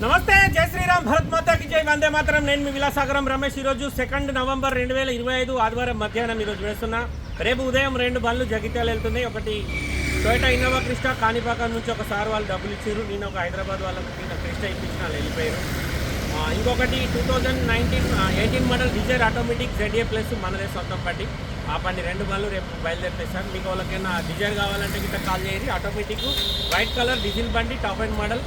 నమస్తే జై శ్రీరామ్ భరత్ మాతాకి జై. వందే మాత్రం. నేను మీ విలాసాగరం రమేష్. ఈరోజు సెకండ్ నవంబర్ రెండు వేల ఇరవై ఐదు ఆదివారం మధ్యాహ్నం ఈరోజు వేస్తున్నా రేపు ఉదయం రెండు బండ్లు జగిత్యాలు వెళ్తున్నాయి. ఒకటి టొయోటా ఇన్నోవా క్రిస్టా కాణిపాకం నుంచి ఒక సార్ వాళ్ళు డబ్బులు ఇచ్చారు నేను ఒక హైదరాబాద్ వాళ్ళకి నేను క్రిస్టా ఇప్పించిన వాళ్ళు వెళ్ళిపోయారు. ఇంకొకటి two thousand nineteen eighteen model Dzire automatic ZA plus మనదే సొంతం పట్టి. ఆ పని రెండు బండ్లు రేపు బయలుదేరుతాయి సార్ మీకు వాళ్ళకైనా డిజైర్ కావాలంటే గిట్ట కాల్ చేయండి. ఆటోమేటిక్ వైట్ కలర్ డీజిల్ బండి top end model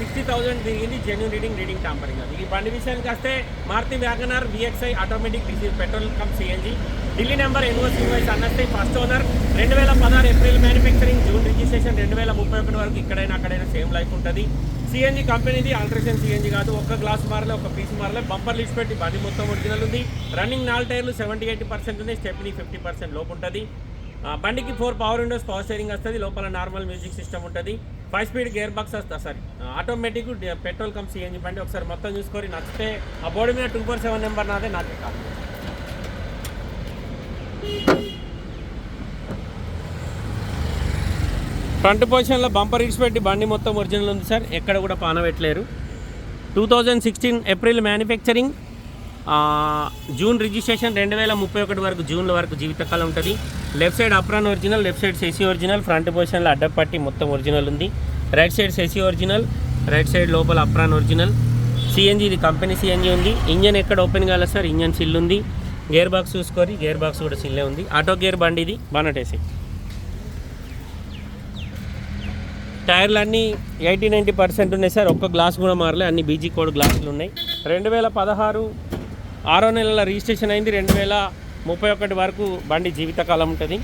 sixty thousand తిరిగింది జెన్యున్ రీడింగ్ రీడింగ్ టాంపరింగ్ అది ఈ బండి విషయానికి వస్తే Maruti WagonR VXI automatic diesel petrol cum CNG Delhi number NOC invoice అన్నస్తే first owner రెండు వేల పదహారు ఏప్రిల్ మ్యానుఫ్యాక్చరింగ్ జూన్ రిజిస్ట్రేషన్ రెండు వేల ముప్పై ఒకటి వరకు ఇక్కడైనా అక్కడైనా సేమ్ లైఫ్ ఉంటుంది. సిఎన్జి కంపెనీది ఆల్ట్రేషన్ సిఎన్జి కాదు ఒక్క గ్లాస్ మారలే ఒక పీస్ మారలే బంపర్ లిస్ట్ పెట్టి బండి మొత్తం ఒరిజినల్ ఉంది. రన్నింగ్ నాలుగు టైర్లు సెవెంటీ ఎయిటీ పర్సెంట్ ఉంది స్టెప్ని ఫిఫ్టీ పర్సెంట్ లోపు ఉంటుంది. బండికి four power windows power steering వస్తుంది లోపల నార్మల్ మ్యూజిక్ సిస్టమ్ ఉంటుంది. ఫైవ్ స్పీడ్ గేర్ బాక్స్ వస్తుంది sorry. Automatic petrol cum CNG బండి ఒకసారి మొత్తం చూసుకొని నచ్చితే ఆ బోర్డు మీద టూ ఫోర్ సెవెన్ నెంబర్ నాదే నాకే కాదు. ఫ్రంట్ పొజిషన్లో బంపర్ ఇడ్స్ పెట్టి బండి మొత్తం ఒరిజినల్ ఉంది సార్. ఎక్కడ కూడా పానబెట్టలేరు. Two thousand sixteen April manufacturing June registration రెండు వేల ముప్పై ఒకటి వరకు జూన్ వరకు జీవితకాలం ఉంటుంది. Left side apron original left side chassis original front పొజిషన్లో అడ్డపట్టి మొత్తం ఒరిజినల్ ఉంది. Right side chassis original right side లోపల అప్రాన్ ఒరిజినల్. సిఎన్జీ ఇది కంపెనీ సిఎన్జి ఉంది. ఇంజన్ ఎక్కడ ఓపెన్ కాలేదు సార్ ఇంజన్ సిల్ ఉంది. గేర్ బాక్స్ చూసుకొని గేర్ బాక్స్ కూడా సిల్లే ఉంది. ఆటో గేర్ బండి ఇది బానటేసి టైర్లు అన్నీ ఎయిటీ నైంటీ పర్సెంట్ ఉన్నాయి సార్. ఒక్క గ్లాస్ కూడా మారలే అన్ని బీజీ కోడ్ గ్లాసులు ఉన్నాయి. రెండు వేల పదహారు ఆరో నెలల రిజిస్ట్రేషన్ అయింది. రెండు వేల ముప్పై ఒకటి వరకు బండి జీవితకాలం ఉంటుంది.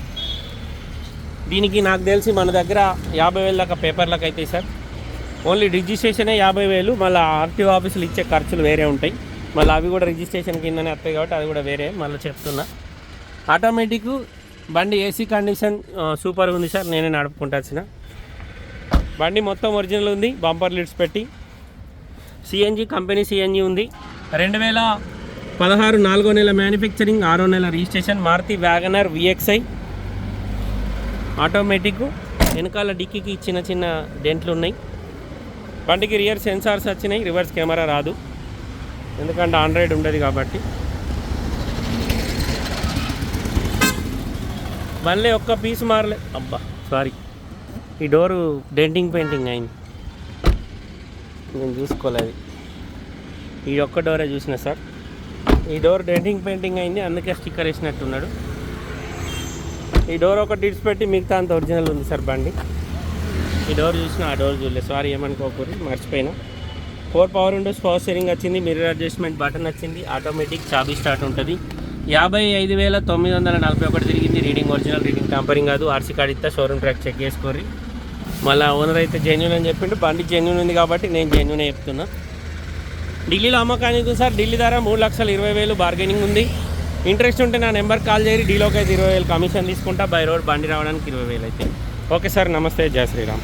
దీనికి నాకు తెలిసి మన దగ్గర యాభై వేల దాకా పేపర్లకు అవుతాయి సార్. ఓన్లీ రిజిస్ట్రేషనే యాభై వేలు మళ్ళీ ఆర్టీఓ ఆఫీసులు ఇచ్చే ఖర్చులు వేరే ఉంటాయి. మళ్ళీ అవి కూడా రిజిస్ట్రేషన్ కిందనే వస్తాయి కాబట్టి అది కూడా వేరే మళ్ళీ చెప్తున్నా. ఆటోమేటిక్ బండి ఏసీ కండిషన్ సూపర్ ఉంది సార్. నేనే నడుపుకుంటాల్సిన. బండి మొత్తం ఒరిజినల్ ఉంది బంపర్ లిడ్స్ పెట్టి. సిఎన్జి కంపెనీ సిఎన్జి ఉంది. రెండు వేల పదహారు నాలుగో నెల మ్యానుఫ్యాక్చరింగ్ ఆరో నెల registration Maruti WagonR VXI automatic వెనకాల డిక్కీకి చిన్న చిన్న డెంట్లు ఉన్నాయి. బండికి రియర్ సెన్సార్స్ వచ్చినాయి రివర్స్ కెమెరా రాదు. ఎందుకంటే ఆండ్రాయిడ్ ఉండదు కాబట్టి. మళ్ళీ ఒక్క పీస్ మారలే. అబ్బా సారీ ఈ డోరు డెంటింగ్ పెయింటింగ్ అయింది. నేను చూసుకోలేదు. ఈ ఒక్క డోరే చూసిన సార్. ఈ డోర్ డెంటింగ్ పెయింటింగ్ అయింది అందుకే స్టిక్కర్ వేసినట్టున్నాడు. ఈ డోర్ ఒకటి ఇడిచిపెట్టి మిగతా అంత ఒరిజినల్ ఉంది సార్ బండి. ఈ డోర్ చూసిన ఆ డోర్ చూడలేదు. సారీ ఏమనుకోకూడదు మర్చిపోయినా. Four power windows power steering వచ్చింది మిర్రర్ అడ్జస్ట్మెంట్ బటన్ వచ్చింది ఆటోమేటిక్ చాబీ స్టార్ట్ ఉంటుంది. యాభై ఐదు వేల తొమ్మిది వందల నలభై ఒకటి తిరిగింది రీడింగ్ ఒరిజినల్ రీడింగ్ టాంపరింగ్ కాదు ఆర్సీ కార్డ్ ఇస్తా షోరూమ్ ట్రాక్ చెక్ చేసుకోరి మళ్ళీ ఓనర్ అయితే జెన్యున్ అని చెప్పిండు బండి జెన్యున్ ఉంది కాబట్టి నేను జెన్యునే చెప్తున్నా. ఢిల్లీలో అమ్మకానికి సార్. ఢిల్లీ ధర మూడు లక్షల ఇరవై వేలు. బార్గెనింగ్ ఉంది. ఇంట్రెస్ట్ ఉంటే నా నెంబర్ కాల్ చేయరు డీలోకి అయితే ఇరవై వేలు కమిషన్ తీసుకుంటా. బై రోడ్ బండి రావడానికి ఇరవై వేలు అయితే. ఓకే సార్ నమస్తే. జయ శ్రీరామ్.